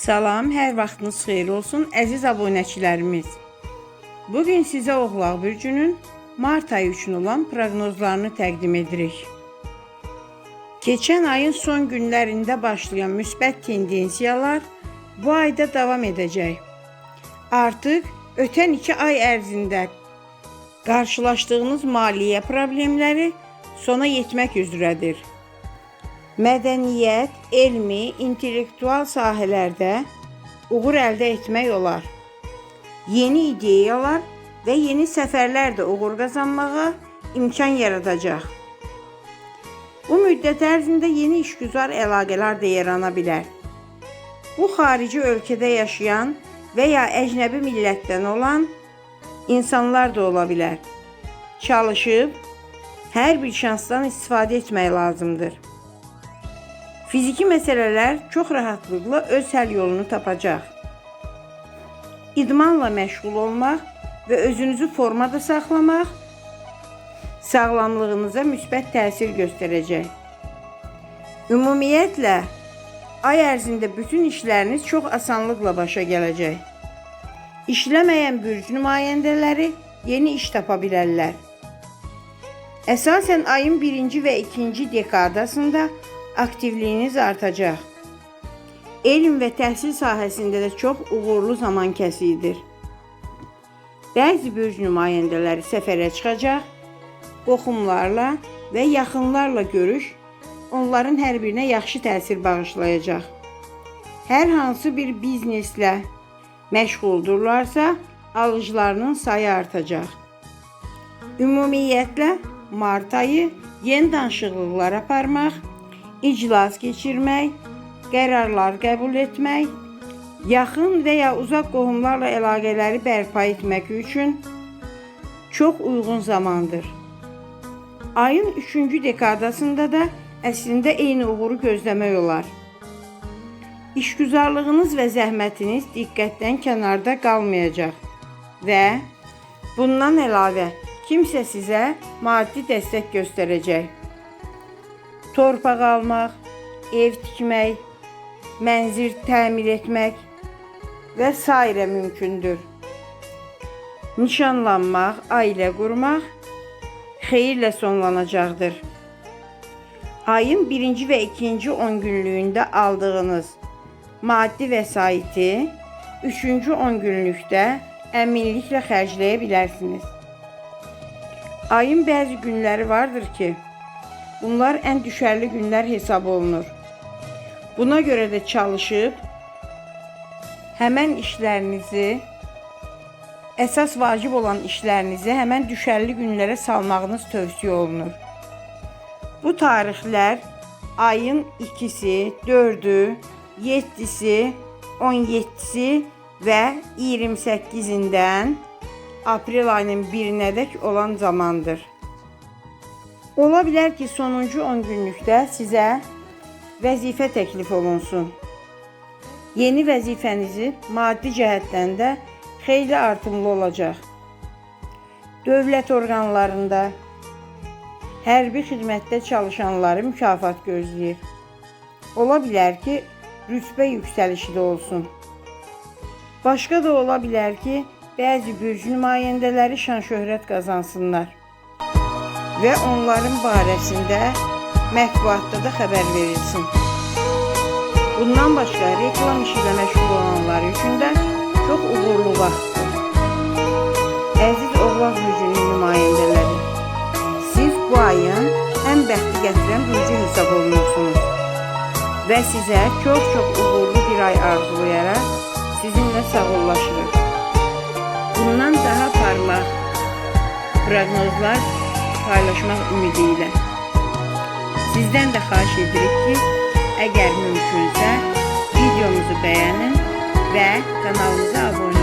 Salam, hər vaxtınız xeyir olsun əziz abunəçilərimiz. Bu gün sizə Oğlaq bürcünün mart ayı üçün olan proqnozlarını təqdim edirik. Keçən ayın son günlərində başlayan müsbət tendensiyalar bu ayda davam edəcək. Artıq ötən 2 ay ərzində qarşılaşdığınız maliyyə problemləri sona yetmək üzrədir. Mədəniyyət, elmi, intellektual sahələrdə uğur əldə etmək olar. Yeni ideyalar və yeni səfərlər də uğur qazanmağa imkan yaradacaq. Bu müddət ərzində yeni işgüzar əlaqələr də yarana bilər. Bu xarici ölkədə yaşayan və ya əcnəbi millətdən olan insanlar da ola bilər. Çalışıb hər bir şansdan istifadə etmək lazımdır. Fiziki məsələlər çox rahatlıqla öz həll yolunu tapacaq. İdmanla məşğul olmaq və özünüzü formada saxlamaq sağlamlığınıza müsbət təsir göstərəcək. Ümumiyyətlə, ay ərzində bütün işləriniz çox asanlıqla başa gələcək. İşləməyən bürc nümayəndələri yeni iş tapa bilərlər. Əsasən ayın birinci və ikinci dekadasında aktivliyiniz artacaq. Elm və təhsil sahəsində də çox uğurlu zaman kəsiyidir. Bəzi bürc nümayəndələri səfərə çıxacaq, qohumlarla və yaxınlarla görüş onların hər birinə yaxşı təsir bağışlayacaq. Hər hansı bir bizneslə məşğuldurlarsa, alıcılarının sayı artacaq. Ümumiyyətlə, mart ayı yeni danışıqlıqlar aparmaq, iclas keçirmək, qərarlar qəbul etmək, yaxın və ya uzaq qohumlarla əlaqələri bərpa etmək üçün çox uyğun zamandır. Ayın 3-cü dekadasında da əslində eyni uğuru gözləmək olar. İşgüzarlığınız və zəhmətiniz diqqətdən kənarda qalmayacaq və bundan əlavə kimsə sizə maddi dəstək göstərəcək. Torpaq almaq, ev tikmək, mənzil təmir etmək və s. mümkündür. Nişanlanmaq, ailə qurmaq xeyirlə sonlanacaqdır. Ayın birinci və ikinci 10 günlüyündə aldığınız maddi vəsaiti üçüncü 10 günlükdə əminliklə xərcləyə bilərsiniz. Ayın bəzi günləri vardır ki, bunlar ən düşərli günlər hesab olunur. Buna görə də çalışıb həmən işlərinizi əsas vacib olan işlərinizi həmən düşərli günlərə salmağınız tövsiyə olunur. Bu tarixlər ayın 2-si, 4-ü, 7-si, 17-si və 28-dən aprel ayının 1-nədək olan zamandır. Ola bilər ki, sonuncu 10 günlükdə sizə vəzifə təklif olunsun. Yeni vəzifənizi maddi cəhətdən də xeyli artımlı olacaq. Dövlət orqanlarında, hərbi xidmətdə çalışanları mükafat gözləyir. Ola bilər ki, rütbə yüksəlişi də olsun. Başqa da ola bilər ki, bəzi bürc nümayəndələri şan-şöhrət qazansınlar və onların barəsində mətbuatda da xəbər verilsin. Bundan başqa reklam işi ilə məşğul olanlar üçün də çox uğurlu vaxtdır. Əziz Oğlaq bürcünün nümayəndələri, siz bu ayın ən bəxti gətirən bürcü hesab olunursunuz və sizə çox-çox uğurlu bir ay arzulayaraq sizinlə sağollaşırıq. Bundan daha parlaq proqnozlar paylaşmaq ümidi ilə. Sizdən də xahiş edirik ki, əgər mümkünsə videomuzu bəyənin və kanalımıza abunə olun.